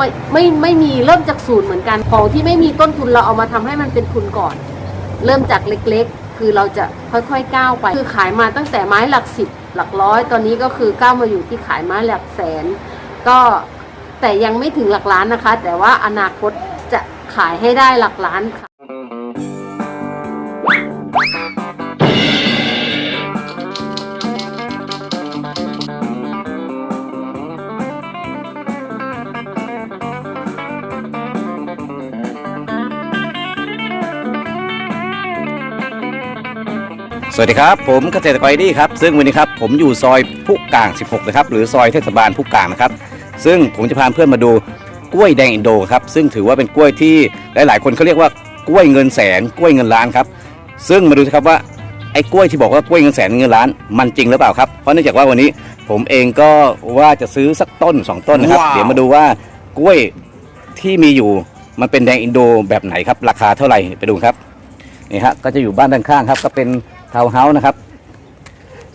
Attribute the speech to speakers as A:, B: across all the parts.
A: ไม่ไม่ไม่มีเริ่มจากศูนย์เหมือนกันของที่ไม่มีต้นทุนเราเอามาทำให้มันเป็นทุนก่อน เริ่มจากเล็กๆ คือเราจะค่อยๆก้าวไป คือขายมาตั้งแต่ไม้หลักสิบหลักร้อย ตอนนี้ก็คือก้าวมาอยู่ที่ขายไม้หลักแสน ก็แต่ยังไม่ถึงหลักล้านนะคะ แต่ว่าอนาคตจะขายให้ได้หลักล้านค่ะ
B: สวัสดีครับ ผมเกษตรกรไอดี้ครับ ซึ่งวันนี้ครับผมอยู่ซอยผู้กลาง 16 นะครับ หรือซอยเทศบาลผู้กลางนะครับ ซึ่งผมจะพาเพื่อนมาดูกล้วยแดงอินโดครับ ซึ่งถือว่าเป็นกล้วยที่หลาย ๆ คนเขาเรียกว่ากล้วยเงินแสนกล้วยเงินล้านครับ ซึ่งมาดูสิครับว่าไอ้กล้วยที่บอกว่ากล้วยเงินแสนเงินล้านมันจริงหรือเปล่าครับ เพราะเนื่องจากว่าวันนี้ผมเองก็ว่าจะซื้อสักต้นสองต้นนะครับ
C: ว้าว
B: เดี๋ยวมาดูว่ากล้วยที่มีอยู่มันเป็นแดงอินโดแบบไหนครับ ราคาเท่าไหร่ไปดูครับนี่ฮะก็จะอยู่บ้านด้านข้างครับ ก็เป็น ทาวน์เฮาส์นะครับ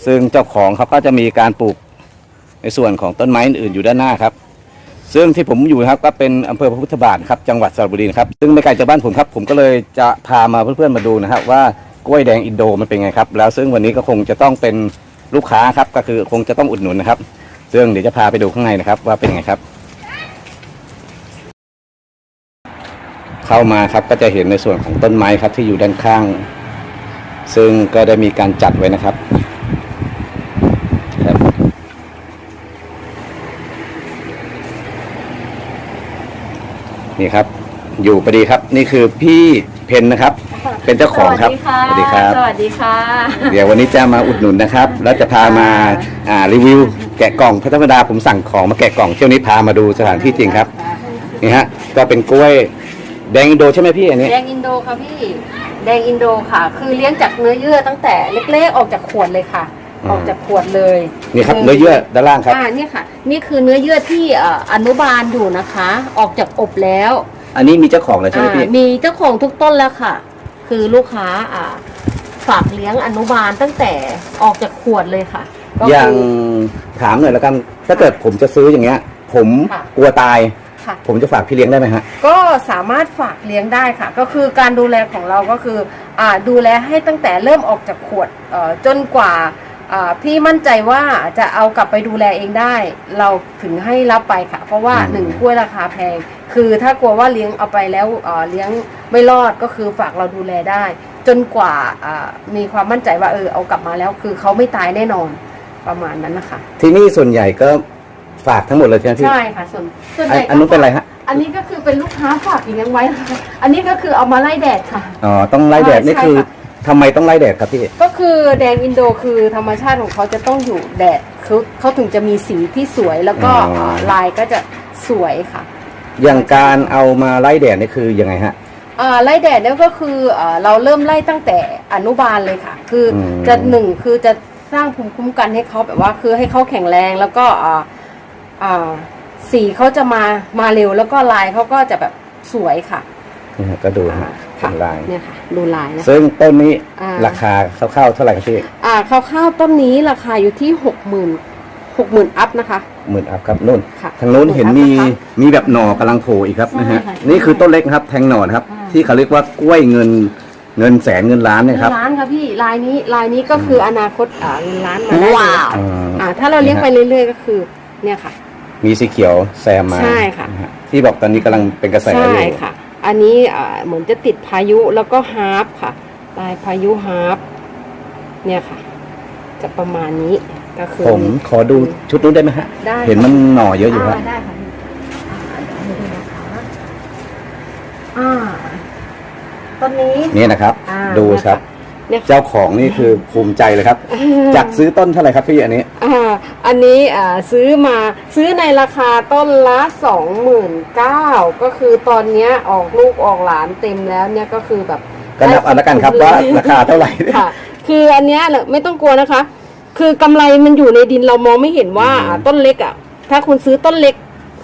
B: ซึ่งเจ้าของเขาก็จะมีการปลูกในส่วนของต้นไม้อื่นอยู่ด้านหน้าครับ ซึ่งที่ผมอยู่นะครับก็เป็นอำเภอพระพุทธบาทครับจังหวัดสระบุรีครับซึ่งไม่ไกลจากบ้านผมครับ ผมก็เลยจะพามาเพื่อนๆมาดูนะครับ ว่ากล้วยแดงอินโดมันเป็นไงครับ แล้วซึ่งวันนี้ก็คงจะต้องเป็นลูกค้าครับก็คือคงจะต้องอุดหนุนนะครับ ซึ่งเดี๋ยวจะพาไปดูข้างในนะครับ ว่าเป็นไงครับ เข้ามาครับก็จะเห็นในส่วนของต้นไม้ครับที่อยู่ด้านข้าง ซึ่งก็ได้มีการจัดไว้นะครับครับ นี่ครับ อยู่พอดีครับ นี่คือพี่เพนนะครับ เป็นเจ้าของครับ
A: สวัสดีค่ะ
B: ส
A: ส
B: วั
A: วั
B: ส
A: ส
B: ดี
A: ดีค่ะ
B: เดี๋ยววันนี้จะมาอุดหนุนนะครับ แล้วจะพามาอ่ารีวิว แกะกล่องเพราะธรรมดาผมสั่งของมาแกะกล่องเที่ยวนี้พามาดูสถานที่จริงครับ นี่ฮะ ก็เป็นกล้วยแดงอินโดใช่ไหมพี่อันนี้
A: แดงอินโดค่ะพี่ แดงอินโดค่ะ คือเลี้ยงจากเนื้อเยื่อตั้งแต่เล็กๆออกจากขวดเลยค่ะ
B: อืม
A: ออกจากขวดเลย
B: นี่ครับเนื้อเยื่อด้านล่างครับ
A: อ่านี่ค่ะ นี่คือเนื้อเยื่อที่เอ่ออนุบาลอยู่นะคะ ออกจากอบแล้ว
B: อันนี้มีเจ้าของแล้วใช่ไหม
A: อ่า
B: พี่
A: มีเจ้าของทุกต้นแล้วค่ะ คือลูกค้าอ่าฝากเลี้ยงอนุบาลตั้งแต่ออกจากขวดเลยค่ะก็
B: อย่าง
A: คือ
B: ถามหน่อยแล้วกันถ้าเกิดผมจะซื้ออย่างเงี้ย ผม
A: ค่ะ
B: กลัวตาย
A: ค่ะ
B: ผมจะฝากพี่เลี้ยงได้ไหมฮะ
A: ก็สามารถฝากเลี้ยงได้ค่ะ ก็คือการดูแลของเราก็คืออ่าดูแลให้ตั้งแต่เริ่มออกจากขวดเอ่อจนกว่าอ่าพี่มั่นใจว่าจะเอากลับไปดูแลเองได้ เราถึงให้รับไปค่ะ เพราะว่า
B: อืม
A: หนึ่งกล้วยราคาแพง คือถ้ากลัวว่าเลี้ยงเอาไปแล้วเอ่อเลี้ยงไม่รอดก็คือฝากเราดูแลได้ จนกว่าอ่ามีความมั่นใจว่าเออเอากลับมาแล้ว คือเขาไม่ตายแน่นอนประมาณนั้นนะคะ
B: ที่นี่ส่วนใหญ่ก็ ฝากทั้งหมดเลยใช่ไหมพี่
A: ใช่ค่ะส่วนส่วนให
B: อัน
A: ญ่
B: อันนู้นเป็นอะไรฮะ
A: อันนี้ก็คือเป็นลูกค้าฝากเลี้ยงไว้นะคะอันนี้ก็คือเอามาไล่แดดค่ะ
B: อ๋อต้องไล่แดด
A: ใช่
B: นี่คือ
A: ค่ะ
B: ทำไมต้องไล่แดดครับพี่
A: ก็คือแดงอินโดคือธรรมชาติของเขาจะต้องอยู่แดดเขาเขาถึงจะมีสีที่สวยแล้วก็
B: อ๋อา
A: ลายก็จะสวยค่ะ
B: อย่างการเอามาไล่แดดนี่คือยังไงฮะ
A: อ่าไล่แดดเนี่ยก็คืออ่าเราเริ่มไล่ตั้งแต่อนุบาลเลยค่ะ คืออ
B: ม
A: จะหนึ่งคือจะสร้างภูมิคุ้มกันให้เขาแบบว่าคือให้เขาแข็งแรงแล้วก็อ่าอ่า สีเขาจะมามาเร็วแล้วก็ลายเขาก็จะแบบสวยค่ะ
B: นี่ฮะก็ดูฮะ
A: ค่ะ
B: เป็นลาย
A: เนี่ยค่ะดูลายนะ
B: ซึ่งต้นนี้
A: อ่า
B: ราคาคร่าวๆเท่าไหร่ครับพี่
A: อ่าข้าวๆต้นนี้ราคาอยู่ที่หกหมื่นหกหมื่นอัพนะคะ
B: หมื่นอัพครับนู่น
A: ค่ะ
B: ทางนู้นเห็นมี
A: หมื่นอัพนะคะ
B: มีแบบหน่อกำลังโผล่อีกครับ
A: ใช่
B: นะฮะ
A: ค่ะ
B: นี่คือต้นเล็กนะครับแทงหน่อนะครับ
A: อ่า
B: ที่เขาเรียกว่ากล้วยเงินเงินแสนเงินล้านเนี่ยครับ
A: เงินล้านค่ะพี่ลายนี้ลายนี้ก็คืออนาคตอ่าเงินล้านมาได้เลย
C: ว้าว
B: อ่า
A: อ่าถ้าเราเลี้ยงไปเรื่อยๆ ก็คือเนี่ยค่ะ
B: มีสีเขียวแซมมา
A: ใช่ค่ะ
B: นฮที่บอกตอนนี้กำลังเป็นกระแสอ
A: ใช่
B: ยู่
A: ค่ะ อันนี้อ่าเหมือนจะติดพายุแล้วก็ฮาร์ปค่ะ ลายพายุฮาร์ปเนี่ยค่ะ จะประมาณนี้ก็คือ
B: ผมขอดูชุดนู้นได้ไหมฮะ
A: ได้
B: เห็นมันหน่อเยอะอยู่าฮะ
A: ได้ค่ะพี่อ่าเดี๋ยวให้ดูนะคะอ่าต้นนี้
B: นี่นะครับ
A: อ่า
B: ดูครับ
A: เนี่ยค่ะ
B: เจ้าของนี่คือภูมิใจเลยครับ จากซื้อต้นเท่าไหร่ครับพี่อันนี้
A: อ่าอันนี้อ่าซื้อมาซื้อในราคาต้นละสองหมื่นเก้าก็คือตอนเนี้ยออกลูกออกหลานเต็มแล้วเนี่ยก็คือแบบ
B: ก็นับเอาละกันครับว่าราคาเท่าไหร่
A: ค่ะ คืออันเนี้ยไม่ต้องกลัวนะคะ คือกำไรมันอยู่ในดินเรามองไม่เห็นว่า
B: อืม
A: อ่าต้นเล็กอะถ้าคุณซื้อต้นเล็ก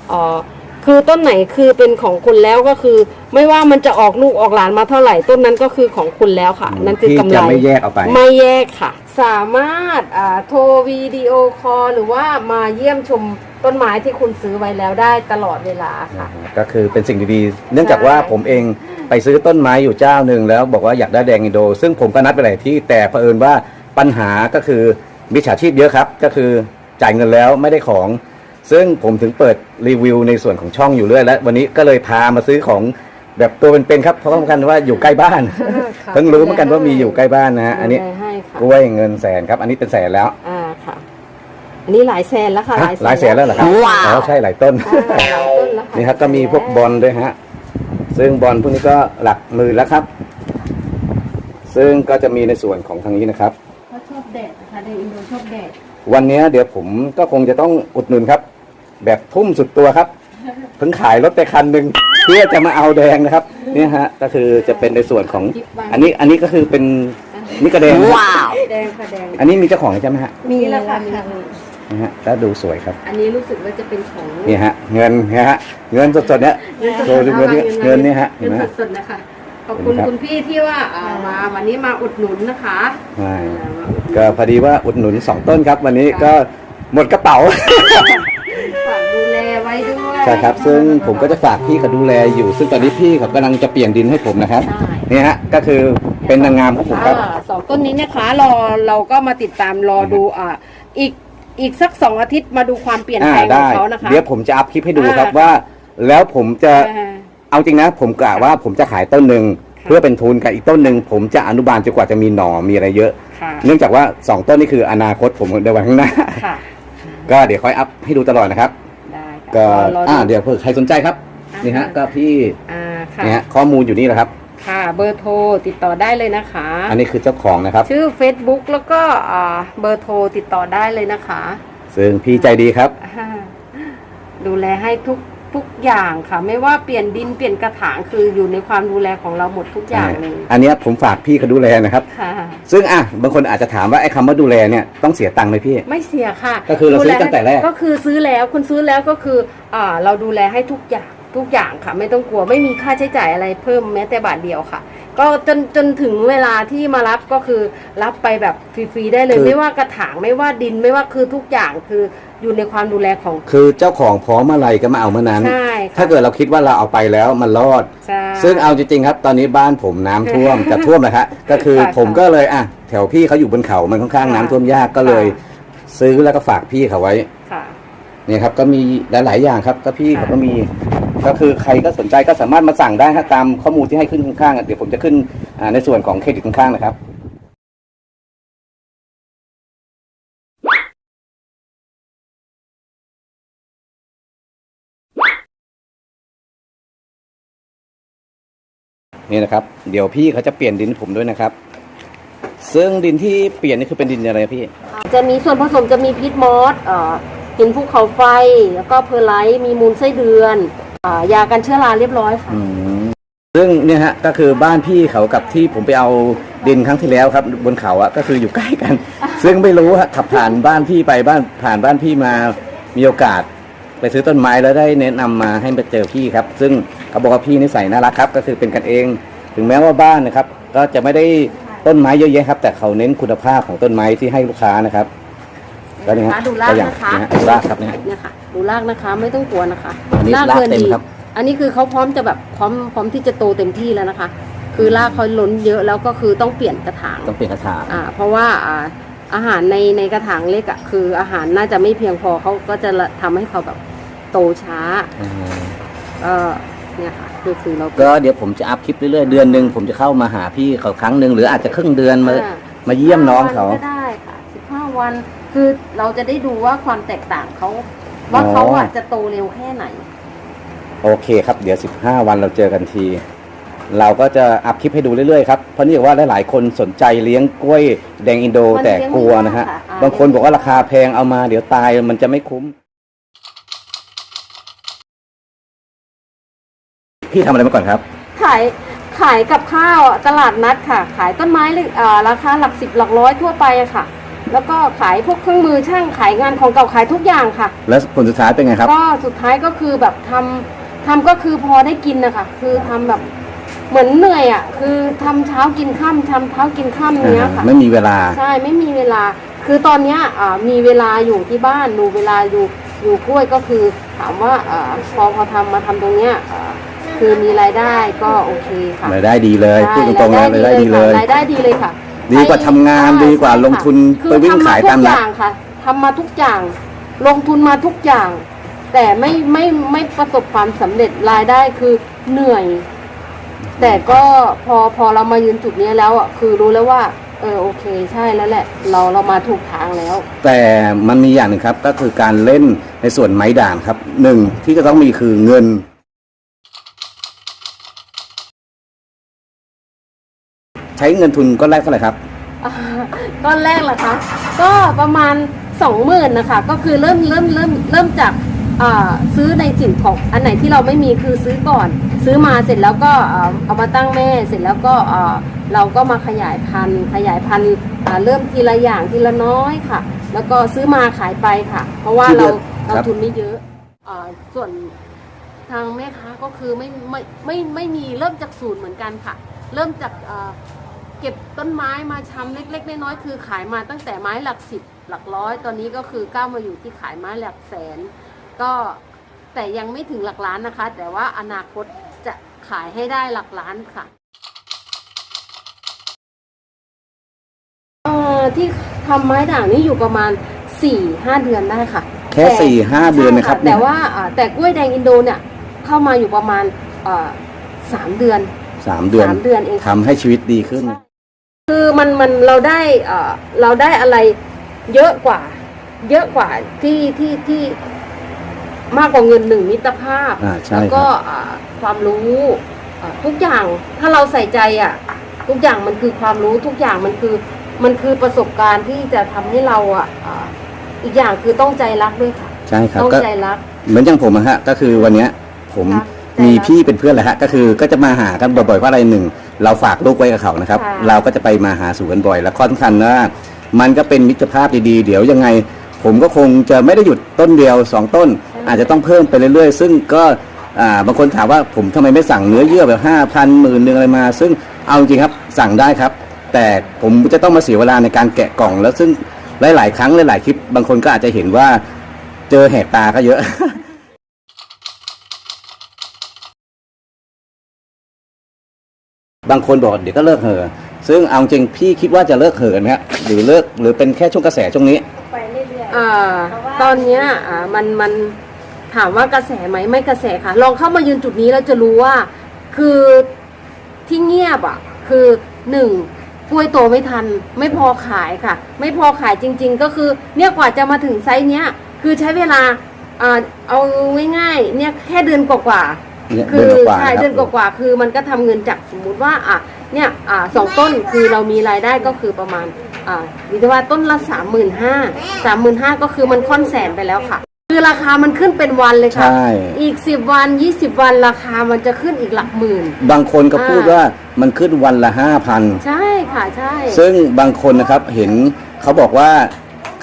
A: เอ่อ คือต้นไหนคือเป็นของคุณแล้วก็คือ ไม่ว่ามันจะออกลูกออกหลานมาเท่าไหร่ต้นนั้นก็คือของคุณแล้วค่ะ นั่นคือกำไร
B: ที่จะไม่แยกเอาไป
A: ไม่แยกค่ะ สามารถอ่าโทรวิดีโอคอลหรือว่ามาเยี่ยมชมต้นไม้ที่คุณซื้อไว้แล้วได้ตลอดเวลาค่ะ
B: ก็คือเป็นสิ่งดีๆ เนื่องจากว่า
A: ใช่
B: ผมเองไปซื้อต้นไม้อยู่เจ้าหนึ่งแล้วบอกว่าอยากได้แดงอินโด ซึ่งผมก็นัดไปหลายที่แต่เผอิญว่าปัญหาก็คือมิจฉาชีพเยอะครับ ก็คือจ่ายเงินแล้วไม่ได้ของ ซึ่งผมถึงเปิดรีวิวในส่วนของช่องอยู่เรื่อยแล้ววันนี้ก็เลยพามาซื้อของแบบตัวเป็นๆครับเพราะสำคัญว่าอยู่ใกล้บ้าน
A: ค่ะ
B: เพิ่งรู้เหมือนกันว่ามีอยู่ใกล้บ้านนะฮะอันนี้
A: ดูแลให้ค่ะ
B: กล้วยเงินแสนครับ อันนี้เป็นแสนแล้ว
A: อ่าค่ะ อันนี้หลายแสนแล้วค่ะ
B: ฮะหลายแสนแล้วเหรอครับ
A: ว้าว
B: อ๋อใช่หลายต้น
A: อ่าหลายต้นแล้วค่ะ
B: นี่ครับก็มีพวกบอลด้วยฮะซึ่งบอลพวกนี้ก็หลักหมื่นแล้วครับ ซึ่งก็จะมีในส่วนของทางนี้นะครับ
A: เขาชอบแดดนะคะในอินโดชอบแดด
B: วันนี้เดี๋ยวผมก็คงจะต้องอุดหนุนครับ แบบทุ่มสุดตัวครับเพิ่งขายรถไปคันหนึ่งเพื่อจะมาเอาแดงนะครับ เนี่ยฮะ ก็คือจะเป็นในส่วนของ อันนี้อันนี้ก็คือเป็นนี่กระแดงนะ
A: ว้าวแดงค่ะแดง
B: อันนี้มีเจ้าของใช่ไหมฮะ
A: มีแล้วค่ะมี
B: นะฮะแล้วดูสวยครับ
A: อันนี้รู้สึกว่าจะเป็นของ
B: นี่ฮะ เงินเนี่ยฮะเงินสดๆเนี่ย
A: เงินสด
B: โชว์ดูเงินนี่เงินนี่ฮะเห็
A: เงิ
B: น
A: น
B: ไหมฮะ
A: สดๆนะคะขอบคุณ
B: เห็นไหมครับ
A: คุณพี่ที่ว่าอ่ามาวันนี้มาอุดหนุนนะคะ
B: ใช่
A: อ่ามาอุดหนุน
B: ก็พอดีว่าอุดหนุนสองต้นครับ วันนี้
A: ค่ะ
B: ก็หมดกระเป๋า
A: ฝากดูแลไว้ด้วย
B: ใช่ครับ ซึ่งผมก็จะฝากพี่เขาดูแลอยู่ ซึ่งตอนนี้พี่เขากำลังจะเปลี่ยนดินให้ผมนะครับ
A: ใช่
B: นี่ฮะก็คือเป็นนางงามของผมครับ
A: อ่าสองต้นนี้นะคะรอเราก็มาติดตามรอดูอ่าอีกอีกสักสองอาทิตย์มาดูความเปลี่ยน
B: อ่า
A: แปลงขอ
B: ได้
A: งเขานะคะ
B: เดี๋ยวผมจะอัพคลิปให้ดูครับ
A: อ่า
B: ว่า แล้วผมจะ
A: อ่า
B: เอาจริงนะ ผมกะว่าผมจะขายต้นหนึ่ง
A: ค่ะ
B: เพื่อเป็นทุนกับอีกต้นหนึ่งผมจะอนุบาลจนกว่าจะมีหน่อมีอะไรเยอะ
A: ค่ะ
B: เนื่องจากว่าสองต้นนี้คืออนาคตผมในวันข้างหน้า
A: ค่ะ
B: ก็เดี๋ยวค่อยอัพให้ดูตลอดนะครับ
A: ได้ค่ะ
B: ก็
A: รอ
B: อ่า
A: ดู
B: เดี๋ยวเผื่อใครสนใจครับนี่ฮะก็พี่
A: อ่าค่ะ
B: นี่ฮะข้อมูลอยู่นี่แหละครับ
A: ค่ะ เบอร์โทรติดต่อได้เลยนะคะ
B: อันนี้คือเจ้าของนะครับ
A: ชื่อ Facebook แล้วก็อ่าเบอร์โทรติดต่อได้เลยนะคะซึ่
B: ซึ่งพี่ใจดีครับ
A: อ่าดูแลให้ทุก ทุกอย่างค่ะ ไม่ว่าเปลี่ยนดินเปลี่ยนกระถางคืออยู่ในความดูแลของเราหมดทุกอย่างเลย
B: อันเนี้ยผมฝากพี่เขาดูแลนะครับ
A: ค่ะ
B: ซึ่งอะบางคนอาจจะถามว่าไอ้คำว่าดูแลเนี่ยต้องเสียตังค์ไหมพี่
A: ไม่เสียค่ะ
B: ก็คือเราซื้อ
A: ดูล
B: ตั้งแต่แรก
A: ก็คือซื้อแล้วคุณซื้อแล้วก็คืออ่าเราดูแลให้ทุกอย่าง ทุกอย่างค่ะ ไม่ต้องกลัวไม่มีค่าใช้จ่ายอะไรเพิ่มแม้แต่บาทเดียวค่ะ ก็จนจนถึงเวลาที่มารับก็คือรับไปแบบฟรีๆได้เลย
B: คือ
A: ไม่ว่ากระถางไม่ว่าดินไม่ว่าคือทุกอย่างคืออยู่ในความดูแลของ
B: คือเจ้าของพร้อมเมื่อไหรก็มาเอาเมื่อนั้น
A: ใช่ค่ะ
B: ถ้าเกิดเราคิดว่าเราเอาไปแล้วมันรอด
A: ใช่
B: ซึ่งเอาจริงๆครับ ตอนนี้บ้านผมน้ำท่วม จะท่วมนะฮะก็คือ
A: ค่ะ
B: ผมก็เลยอะแถวพี่เขาอยู่บนเขามันค่อนข้าง
A: ค่ะ
B: น้ำท่วมยากก็เลยซื้อแล้วก็ฝากพี่เขาไว้
A: ค่ะ
B: เนี่ยครับก็มีหลายๆอย่างครับ ก็พี่
A: ค่ะ
B: เขาก็มี ก็คือใครก็สนใจก็สามารถมาสั่งได้ครับตามข้อมูลที่ให้ขึ้นข้างๆอะเดี๋ยวผมจะขึ้นอ่าในส่วนของเครดิตข้างๆนะครับนี่นะครับเดี๋ยวพี่เขาจะเปลี่ยนดินผมด้วยนะครับ ซึ่งดินที่เปลี่ยนนี่คือเป็นดินอะไรพี่
A: จะมีส่วนผสมจะมีพิษมอสหินภูเขาไฟ แล้วก็เพอร์ไลท์มีมูลไส้เดือน อายากันเชื้อราเรียบร้อยค่ะ
B: ซึ่งเนี่ยฮะก็คือบ้านพี่เขากับที่ผมไปเอาดินครั้งที่แล้วครับ บนเขาอะก็คืออยู่ใกล้กัน ซึ่งไม่รู้ฮะขับผ่านบ้านพี่ไปบ้านผ่านบ้านพี่มามีโอกาส ไปซื้อต้นไม้แล้วได้แนะนำมาให้มาเจอพี่ครับ ซึ่งเขาบอกว่าพี่นิสัยน่ารักครับ ก็คือเป็นกันเอง ถึงแม้ว่าบ้านนะครับ ก็จะไม่ได้ต้นไม้เยอะแยะครับ แต่เขาเน้นคุณภาพของต้นไม้ที่ให้ลูกค้านะครับ ก็นี่ฮะ
A: ดูราก
B: ก็อย่าง
A: นะคะ
B: นะฮะดูรากครับเนี่ย
A: เนี่ยค่ะดูรากนะคะไม่ต้องกลัวนะคะ
B: อันนี้ราก
A: ดิน
B: เต็ม
A: ดี
B: ครับ
A: อันนี้คือเขาพร้อมจะแบบพร้อมพร้อมที่จะโตเต็มที่แล้วนะคะ คือรากเขาล้นเยอะแล้วก็คือต้องเปลี่ยนกระถาง
B: ต้องเปลี่ยนกระถาง
A: อ่าเพราะว่าอ่าอาหารในในกระถางเล็กอะคืออาหารน่าจะไม่เพียงพอเขาก็จะละทำให้เขาแบบโตช้า
B: อืม
A: เออเนี่ยค่ะคือคือเรา
B: ก็เดี๋ยวผมจะอัพคลิปเรื่อยๆ เดือนหนึ่งผมจะเข้ามาหาพี่เขาครั้งหนึ่งหรืออาจจะครึ่งเดือนมา
A: อ่
B: มาเยี่ยมน้องเขา
A: 15วันก็ได้ค่ะสิบห้าวัน คือเราจะได้ดูว่าความแตกต่างเขาว่า
B: อ๋อ
A: เขาอะจะโตเร็วแค่ไหน
B: โอเคครับ เดี๋ยว 15 วันเราเจอกันที เราก็จะอัพคลิปให้ดูเรื่อยๆครับ เพราะนี่ว่าหลายๆคนสนใจเลี้ยงกล้วยแดงอินโด
A: มัน
B: แต่
A: เลี้ยง
B: กลัวนะฮะ
A: ไม่ได้ค่ะอ่า
B: บางคนบอกว่าราคาแพงเอามาเดี๋ยวตายมันจะไม่คุ้ม พี่ทำอะไรมาก่อนครับ
A: ขายขายกับข้าวตลาดนัดค่ะ ขายต้นไม้เลยอ่าราคาหลักสิบหลักร้อยทั่วไปอะค่ะ แล้วก็ขายพวกเครื่องมือช่างขายงานของเก่าขายทุกอย่างค่ะ
B: แล้วผลสุดท้ายเป็นไงครับ
A: ก็สุดท้ายก็คือแบบทำทำก็คือพอได้กินนะคะคือทำแบบเหมือนเหนื่อยอะคือทำเช้ากินค่ำทำเช้ากินค่ำเนี้ยค่ะ
B: ไม่มีเวลา
A: ใช่ไม่มีเวลา คือตอนเนี้ยอ่ามีเวลาอยู่ที่บ้านดูเวลาอยู่อยู่กล้วยก็คือถามว่าเออพอพอทำมาทำตรงเนี้ยเอ่อคือมีรายได้ก็โอเคค่ะ
B: รายได้ดีเลย
A: ใช่
B: พูดตรงๆนะรายได้ดีเลย
A: รายได้ดีเลยค่ะ
B: ดีกว่าทำงาน
A: ใช่
B: ดีกว่าลงทุน
A: คือ
B: ไปวิ่งขายตาม
A: ทำทุกอ
B: นัด
A: ย่างค่ะทำมาทุกอย่าง ลงทุนมาทุกอย่าง แต่ไม่ไม่ไม่ประสบความสำเร็จรายได้คือเหนื่อย แต่ก็พอพอเรามายืนจุดเนี้ยแล้วอะคือรู้แล้วว่า เออโอเคใช่แล้วแหละ เราเรามาถูกทางแล้ว
B: แต่มันมีอย่างหนึ่งครับก็คือการเล่นในส่วนไม้ด่างครับหนึ่งที่จะต้องมีคือเงิน ใช้เงินทุนก็แรกเท่าไหร่ครับ
A: อ่าก้อนแรกเหรอคะก็ประมาณสองหมื่นนะคะก็คือเริ่มเริ่มเริ่มเริ่มจากอ่าซื้อในสิ่งของอันไหนที่เราไม่มีคือซื้อก่อน ซื้อมาเสร็จแล้วก็อ่าเอามาตั้งแม่เสร็จแล้วก็อ่าเราก็มาขยายพันธุ์ขยายพันธุ์อ่าเริ่มทีละอย่างทีละน้อยค่ะ แล้วก็ซื้อมาขายไปค่ะ เพราะว่า
B: ที่เดื
A: เรา
B: อน
A: เรา
B: ครับ
A: ทุนไม่เยอะอ่าส่วนทางแม่ค้าก็คือไม่ไม่ไม่ไม่มีเริ่มจากศูนย์เหมือนกันค่ะ เริ่มจากอ่า เก็บต้นไม้มาชำเล็ก ๆ น้อยๆคือขายมาตั้งแต่ไม้หลักสิบหลักร้อย ตอนนี้ก็คือก้าวมาอยู่ที่ขายไม้หลักแสน ก็แต่ยังไม่ถึงหลักล้านนะคะ แต่ว่าอนาคตจะขายให้ได้หลักล้านค่ะเอ่อที่ทำไม้ด่างนี่อยู่ประมาณ4ี่ห้าเดือนได้ค่ะ
B: แค่
A: ต่
B: สี่ห้าเดือนนะครับ
A: ใช่แต่ว่าอ่าแต่กล้วยแดงอินโดเนี่ยเข้ามาอยู่ประมาณเอ่อสามเดือน
B: สามเดือน
A: สามเดือนเองค่ะ
B: ทำให้ชีวิตดีขึ้น
A: คือมันมันเราได้เอ่อเราได้อะไรเยอะกว่า เยอะกว่าที่ที่ที่มากกว่าเงินหนึ่งมิตรภาพ
B: อ่าใช่
A: แล้วก็อ่าความรู้อ่าทุกอย่างถ้าเราใส่ใจอะ ทุกอย่างมันคือความรู้ทุกอย่างมันคือมันคือประสบการณ์ที่จะทำให้เราอะอ่าอีกอย่างคือต้องใจรักด้วยค่ะ
B: ใช่ครับ
A: ต้อง
B: ก็
A: ใจรัก
B: เหมือนอย่างผมอะฮะก็คือวันเนี้ยผม
A: ครับ
B: มี
A: ใจรัก
B: พี่เป็นเพื่อนแหละฮะก็คือก็จะมาหากันบ่อยๆเพราะอะไรหนึ่ง เราฝากลูกไว้กับเขานะครับ
A: ค่ะ
B: เราก็จะไปมาหาสู่กันบ่อย และข้อสำคัญว่ามันก็เป็นมิตรภาพดีๆ เดี๋ยวยังไง ผมก็คงจะไม่ได้หยุดต้นเดียวสองต้น อาจจะต้องเพิ่มไปเรื่อยๆ ซึ่งก็อ่าบางคนถามว่าผมทำไมไม่สั่งเนื้อเยื่อแบบห้าพันหมื่นหนึ่งอะไรมา ซึ่งเอาจริงๆครับสั่งได้ครับ แต่ผมจะต้องมาเสียเวลาในการแกะกล่องแล้วซึ่งหลายๆ ครั้งหลายๆคลิปบางคนก็อาจจะเห็นว่า เจอแหกตาก็เยอะ บางคนบอกเดี๋ยวก็เลิกเหอะซึ่งเอาจริงพี่คิดว่าจะเลิกเหอะไหมฮะหรือเลิกหรือเป็นแค่ช่วงกระแสช่วงนี้
C: ไปเรื่อย
A: อ่าตอนเนี้ยอ่ามันมันถามว่ากระแสไหมไม่กระแสค่ะ ลองเข้ามายืนจุดนี้แล้วจะรู้ว่า คือที่เงียบอะ คือหนึ่งกล้วยโตไม่ทัน ไม่พอขายค่ะ ไม่พอขายจริง ๆ ก็คือ เนี่ยกว่าจะมาถึงไซส์เนี้ย คือใช้เวลาอ่าเอาง่ายๆเนี่ยแค่เดือนกว่าๆ
B: เนี่ย
A: คื
B: เดือนกว่าๆ
A: ใช่
B: นะครับ
A: เดือนกว่าๆคือมันก็ทำเงินจากสมมุติว่าอะเนี่ยอ่าสองต้นคือเรามีรายได้ก็คือประมาณอ่าวิทยาว่าต้นละสามหมื่นห้าสามหมื่นห้าก็คือมันค่อนแสนไปแล้วค่ะ คือราคามันขึ้นเป็นวันเลยค่ะ
B: ใช่
A: อีกสิบวันยี่สิบวันราคามันจะขึ้นอีกหลักหมื่น
B: บางคนก็พูด
A: อ่า
B: ว่ามันขึ้นวันละห้าพัน
A: ใช่ค่ะใช่
B: ซึ่งบางคนนะครับเห็นเขาบอกว่า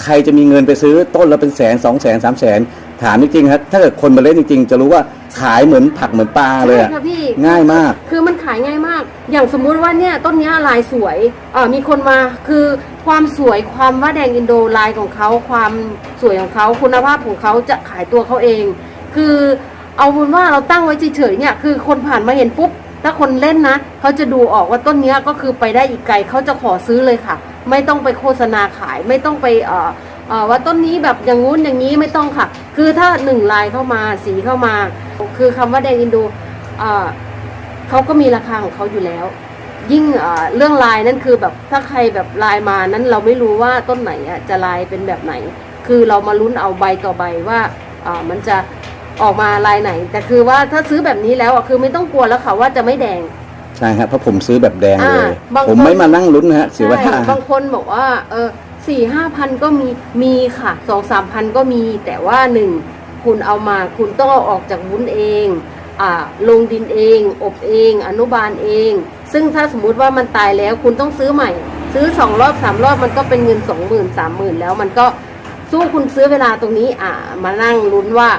B: ใครจะมีเงินไปซื้อต้นละเป็นแสนสองแสนสามแสน ถามจริงๆครับถ้าเกิดคนมาเล่นจริง ๆ จะรู้ว่าขายเหมือนผักเหมือนปลาเลย
A: ใช่
B: อะ
A: ค่ะพี่
B: ง่ายมาก
A: คือมันขายง่ายมาก อย่างสมมุติว่าเนี่ยต้นเนี้ยลายสวยเอ่อมีคนมาคือความสวยความว่าแดงอินโดลายของเขาความสวยของเขาคุณภาพของเขาจะขายตัวเขาเอง คือเอาบุญว่าเราตั้งไว้เฉยๆเนี่ยคือคนผ่านมาเห็นปุ๊บถ้าคนเล่นนะเขาจะดูออกว่าต้นเนี้ยก็คือไปได้อีกไกลเขาจะขอซื้อเลยค่ะ ไม่ต้องไปโฆษณาขายไม่ต้องไปเอ่อเอ่อ ว่าต้นนี้แบบอย่างงู้นอย่างนี้ไม่ต้องค่ะ คือถ้าหนึ่งลายเข้ามาสีเข้ามา คือคำว่าแดงอินโดเอ่อเขาก็มีราคาของเขาอยู่แล้ว ยิ่งเอ่อเรื่องลายนั่นคือแบบถ้าใครแบบลายมานั้นเราไม่รู้ว่าต้นไหนอะจะลายเป็นแบบไหน คือเรามาลุ้นเอาใบต่อใบว่าอ่ามันจะออกมาลายไหน แต่คือว่าถ้าซื้อแบบนี้แล้วอะคือไม่ต้องกลัวแล้วค่ะว่าจะไม่แดง
B: ใช่ครับเพราะผมซื้อแบบแดงเลย
A: อ่าบาง
B: ผม
A: คน
B: ไม่มานั่งลุ้นนะฮะเสียเวลา
A: ใช่บางคนบอกว่าเออ สี่ห้าพันก็มีมีค่ะสองสามพันก็มี แต่ว่าหนึ่งคุณเอามาคุณต้องเอาออกจากวุ้นเองอ่าลงดินเอง อบเอง อนุบาลเอง ซึ่งถ้าสมมุติว่ามันตายแล้วคุณต้องซื้อใหม่ ซื้อสองรอบสามรอบมันก็เป็นเงินสองหมื่นสามหมื่นแล้วมันก็สู้คุณซื้อเวลาตรงนี้อ่ามานั่งลุ้นว่า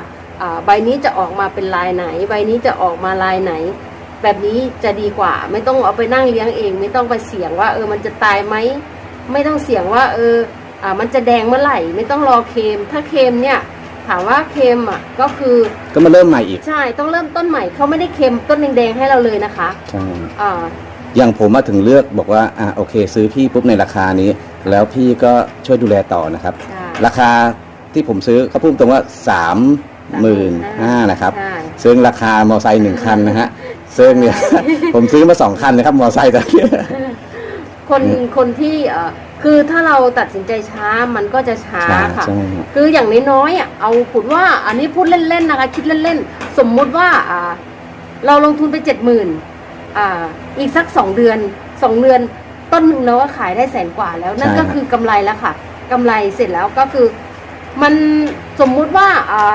A: อ่าใบนี้จะออกมาเป็นลายไหน ใบนี้จะออกมาลายไหน แบบนี้จะดีกว่า ไม่ต้องเอาไปนั่งเลี้ยงเอง ไม่ต้องไปเสี่ยงว่าเออมันจะตายไหม ไม่ต้องเสี่ยงว่าเอออ่ามันจะแดงเมื่อไหร่ ไม่ต้องรอเคมถ้าเคมเนี่ยถามว่าเค็มอะก็คือ
B: ก็มาเริ่มใหม่อีก
A: ใช่ต้องเริ่มต้นใหม่เขาไม่ได้เค็มต้นแดงๆให้เราเลยนะคะ
B: ใช่
A: อ่า
B: อย่างผมมาถึงเลือกบอกว่าอะโอเค ซื้อพี่ปุ๊บในราคานี้ แล้วพี่ก็ช่วยดูแลต่อนะครับ
A: ใช่
B: ราคาที่ผมซื้อเขาพูดตรงว่าสามหมื่นห้านะครับ
A: ใช่
B: ซึ่งราคามอไซค์หนึ่งคันนะฮะซึ่งเนี่ยผมซื้อมาสองคันนะครับมอไซค์ตอนนี้
A: คนคนที่เอ่อคือถ้าเราตัดสินใจช้ามันก็จะช้า
B: ใช่
A: ค่ะ
B: ใช่
A: คืออย่างน้อยๆอะเอาพูดว่าอันนี้พูดเล่นๆนะคะ คิดเล่นๆ สมมุติว่าอ่า เราลงทุนไปเจ็ดหมื่นอ่า อีกสักสองเดือนสองเดือน ต้นหนึ่งเราก็ขายได้แสนกว่าแล้ว นั่นก็คือกำไรแล้วค่ะกำไรเสร็จแล้วก็คือ มันสมมุติว่าอ่า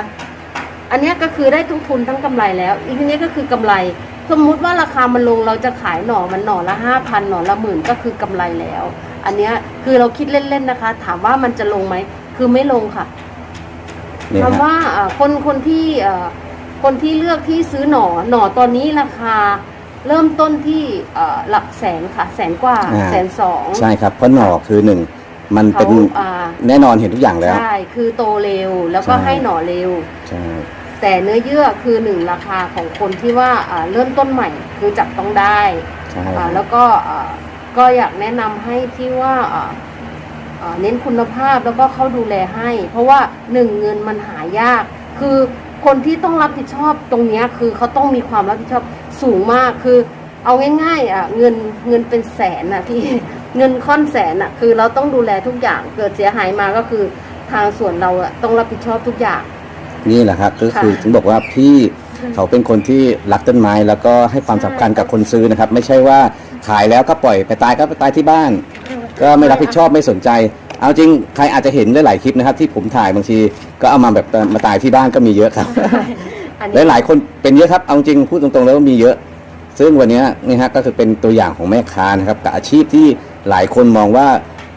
A: อันเนี้ยก็คือได้ทุกทุนทั้งกำไรแล้ว อีกทีนี้ก็คือกำไร สมมุติว่าราคามันลงเราจะขายหน่อมันหน่อละห้าพันหน่อละหมื่นก็คือกำไรแล้ว อันเนี้ยคือเราคิดเล่นๆนะคะ ถามว่ามันจะลงไหมคือไม่ลงค่ะ
B: เนี่ย
A: คำ
B: ฮะ
A: ว่าเอ่อคนคนที่เอ่อคนที่เลือกที่ซื้อหน่อหน่อตอนนี้ราคาเริ่มต้นที่เอ่อหลักแสนค่ะแสนกว่า
B: อ่า
A: แสนสอง
B: ใช่ครับเพราะหน่อคือหนึ่งมันเป็น
A: เขาอ่า
B: แน่นอนเห็นทุกอย่างแล้ว
A: ใช่ คือโตเร็วแล้วก็
B: ใช่
A: ให้หน่อเร็ว
B: ใช่
A: แต่เนื้อเยื่อคือหนึ่งราคาของคนที่ว่าอ่าเริ่มต้นใหม่คือจับต้องได้
B: ใช่
A: อ่าแล้วก็อ่าก็อยากแนะนำให้ที่ว่าอ่าอ่าเน้นคุณภาพแล้วก็เขาดูแลให้ เพราะว่าหนึ่งเงินมันหายาก คือคนที่ต้องรับผิดชอบตรงเนี้ยคือเขาต้องมีความรับผิดชอบสูงมากคือเอาง่ายๆอะเงินเงินเป็นแสนอะพี่เงินค่อนแสนอะคือเราต้องดูแลทุกอย่างเกิดเสียหายมาก็คือทางส่วนเราอะต้องรับผิดชอบทุกอย่าง
B: นี่แหละครับก็คือ
A: ค่ะ
B: ถึงบอกว่าพี่เขาเป็นคนที่รักต้นไม้ แล้วก็ให้ความสำคัญกับคนซื้อนะครับ ไม่ใช่ว่าขายแล้วก็ปล่อยไปตายก็ไปตายที่บ้าน ก็ไม่รับผิดชอบไม่สนใจ เอาจริงใครอาจจะเห็นได้หลายคลิปนะครับ ที่ผมถ่ายบางทีก็เอามาแบบมาตายที่บ้านก็มีเยอะครับ
A: อัน
B: ห
A: นี้
B: ลายๆคนเป็นเยอะครับเอาจริงพูดตรงๆแล้วว่ามีเยอะ ซึ่งวันนี้นี่ฮะก็คือเป็นตัวอย่างของแม่ค้านะครับกับอาชีพที่หลายคนมองว่า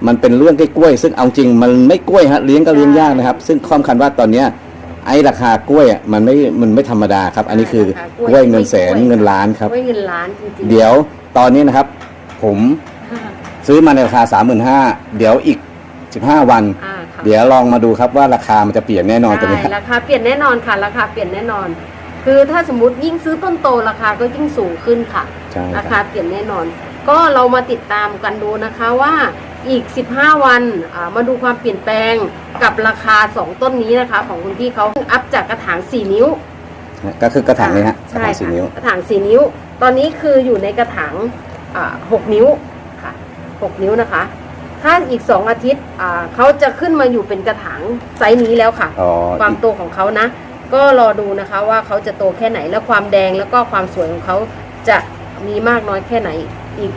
B: มันเป็นเรื่องใกล้ๆซึ่งเอาจริงมันไม่กล้วยฮะเลี้ยงก็เลี้ยงยากนะครับ ซึ่งความคันว่าตอนเนี้ย ไอ้ราคากล้วยอะมันไม่มันไม่ธรรมดาครับ อันนี้คือกล้วยเงินแสนเงินล้านครับ
A: กล้วยเงินล้านจริงๆ
B: เดี๋ยวตอนนี้นะครับ ผมซื้อมาในราคา 3 5 0 0 0เดี๋ยวอีก 15 วัน
A: อ่าค่ะ
B: เดี๋ยวลองมาดูครับว่าราคามันจะเปลี่ยนแน่นอนตัวนี้
A: ใช่ราคาเปลี่ยนแน่นอนค่ะ ราคาเปลี่ยนแน่นอน คือถ้าสมมติยิ่งซื้อต้นโตราคาก็ยิ่งสูงขึ้นค่ะ
B: ใช่
A: รา
B: ค
A: คา
B: รับ
A: เปลี่ยนแน่นอน ก็เรามาติดตามกันดูนะคะว่า อีก 15 วันอ่ามาดูความเปลี่ยนแปลงกับราคา 2 ต้นนี้นะคะ ของคุณพี่เขาอัพจากกระถาง 4 นิ้ว
B: ก็คือกระถางนี้ฮะกระ
A: ใช่
B: ถางสี่
A: ค่ะ
B: นิ้ว
A: กระถาง4นิ้ว ตอนนี้คืออยู่ในกระถางอ่า6นิ้วค่ะ6นิ้วนะคะ ถ้าอีก2อาทิตย์อ่าเขาจะขึ้นมาอยู่เป็นกระถางไซส์นี้แล้วค่ะ
B: อ๋อ
A: ความ
B: อีก
A: โตของเขานะ ก็รอดูนะคะว่าเขาจะโตแค่ไหนแล้วความแดงแล้วก็ความสวยของเขาจะมีมากน้อยแค่ไหนอีก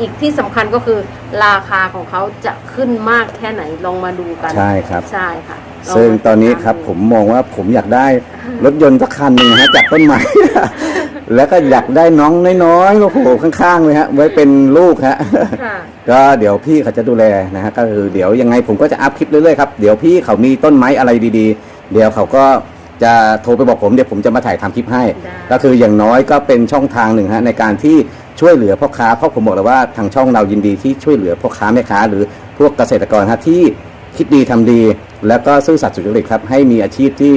A: อีกที่สำคัญก็คือราคาของเขาจะขึ้นมากแค่ไหนลองมาดูกัน
B: ใช่ครับ
A: ใช่ค่ะล
B: ซึ่ง
A: มา
B: ตอนนี้
A: ติดา
B: ครับ
A: ดู
B: ผมมองว่าผมอยากได้รถยนต์สักคันหนึ่งนะฮะจากต้นไม้ แล้วก็อยากได้น้องน้อยๆโอ้โหข้างๆเลยฮะไว้เป็นลูกฮะ
A: ค่ะ
B: ก็เดี๋ยวพี่เขาจะดูแลนะฮะก็คือเดี๋ยวยังไงผมก็จะอัพคลิปเรื่อยๆครับเดี๋ยวพี่เขามีต้นไม้อะไรดีๆ เดี๋ยวเขาก็จะโทรไปบอกผมเดี๋ยวผมจะมาถ่ายทำคลิปให้
A: ได้
B: ก็คืออย่างน้อยก็เป็นช่องทางหนึ่งฮะในการที่ ช่วยเหลือพ่อค้าเพราะผมบอกแล้วว่าทางช่องเรายินดีที่ช่วยเหลือพ่อค้าแม่ค้า หรือพวกเกษตรกรฮะที่คิดดีทำดี แล้วก็ซื่อสัตย์สุจริตครับให้มีอาชีพที่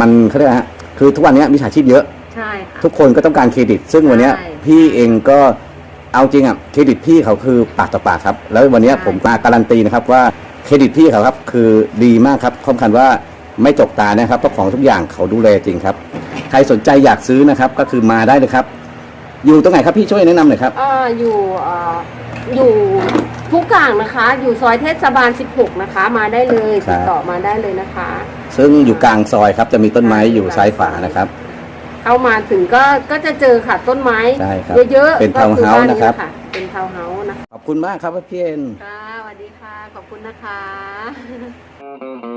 B: มันเขาเรียกว่าฮะคือทุกวันนี้มีอาชีพเยอะ
A: ใช่ค่ะ
B: ทุกคนก็ต้องการเครดิต ซึ่งวันเนี้ย
A: ใช่
B: พี่เองก็เอาจริงอะเครดิตพี่เขาคือปากต่อปากครับ แล้ววันเนี้ย
A: ใช่
B: ผมมาการันตีนะครับว่าเครดิตพี่เขาครับคือดีมากครับข้อสำคัญว่าไม่จกตานะครับเพราะของทุกอย่างเขาดูแลจริงครับ ใครสนใจอยากซื้อนะครับก็คือมาได้เลยครับ อยู่ตรงไหนครับพี่ช่วยแนะนำหน่อยครับ
A: เอ่ออยู่เอ่ออยู่ทุกกลางนะคะ อยู่ซอยเทศบาล 16 นะคะ มาได้เลย
B: ครับ
A: ติดต่อมาได้เลยนะคะ
B: ซึ่งอยู่กลางซอยครับจะมีต้นไม้อยู่ซ้ายขวานะครับ
A: เข้ามาถึงก็ก็จะเจอค่ะต้นไม้
B: ใช่ครับ
A: เยอะๆ
B: เป็น
A: ก็คือ
B: townhouse
A: บ้
B: นะครับ
A: แหละเป็นทาวน์เฮาส์นะคะ
B: ขอบคุณมากครับพี่เอ็น
A: ค่ะสวัสดีค่ะ ขอบคุณนะคะ